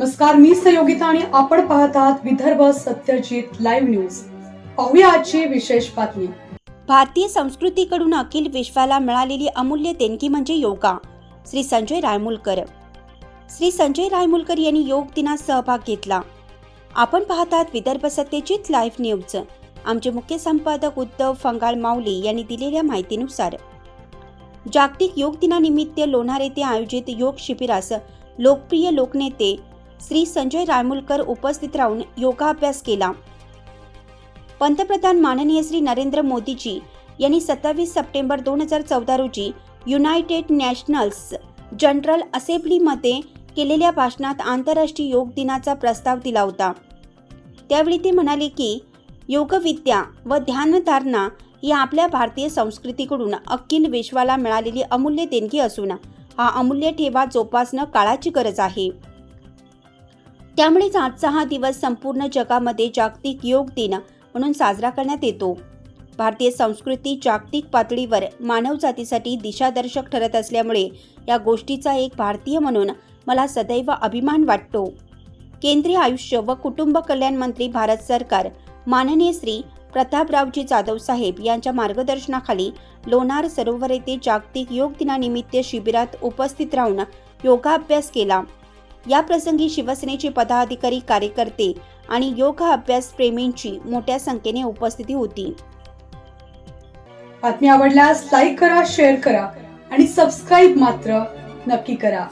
नमस्कार मी सहयोगिता आणि आपण पाहत आहात विदर्भ सत्यजित लाईव्ह न्यूज पाहूया आजची विशेष बातमी. भारतीय संस्कृतीकडून अखिल विश्वाला मिळालेली अमूल्य देणगी म्हणजे योगा. श्री संजय रायमुलकर. श्री संजय रायमुलकर यांनी योग दिनात सहभाग घेतला. आपण पाहतात विदर्भ सत्यजित लाईव्ह न्यूज आमचे मुख्य संपादक उद्धव फंगाळ माऊली यांनी दिलेल्या माहितीनुसार जागतिक योग दिनानिमित्त लोणार येथे आयोजित योग शिबिरास लोकप्रिय लोकनेते श्री संजय रायमुलकर उपस्थित राहून योगाभ्यास केला. पंतप्रधान माननीय श्री नरेंद्र मोदीजी यांनी सत्तावीस सप्टेंबर दोन हजार चौदा रोजी युनायटेड नॅशनल्स जनरल असेंब्लीमध्ये केलेल्या भाषणात आंतरराष्ट्रीय योग दिनाचा प्रस्ताव दिला होता. त्यावेळी ते म्हणाले की योगविद्या व ध्यानधारणा ही आपल्या भारतीय संस्कृतीकडून अखिल विश्वाला मिळालेली अमूल्य देणगी असून हा अमूल्य ठेवा जोपासणं काळाची गरज आहे. त्यामुळेच आजचा हा दिवस संपूर्ण जगामध्ये जागतिक योग दिन म्हणून साजरा करण्यात येतो. भारतीय संस्कृती जागतिक पातळीवर मानवजातीसाठी दिशादर्शक ठरत असल्यामुळे या गोष्टीचा एक भारतीय म्हणून मला सदैव अभिमान वाटतो. केंद्रीय आयुष्य व कुटुंब कल्याण मंत्री भारत सरकार माननीय श्री प्रतापरावजी जाधव साहेब यांच्या मार्गदर्शनाखाली लोणार सरोवर येथे जागतिक योग दिनानिमित्त शिबिरात उपस्थित राहून योगाभ्यास केला. या प्रसंगी शिवसेनेचे पदाधिकारी कार्यकर्ते आणि योग अभ्यास प्रेमींची मोठ्या संख्येने उपस्थिती होती. बातमी आवडल्यास लाईक करा शेअर करा आणि सबस्क्राईब मात्र नक्की करा.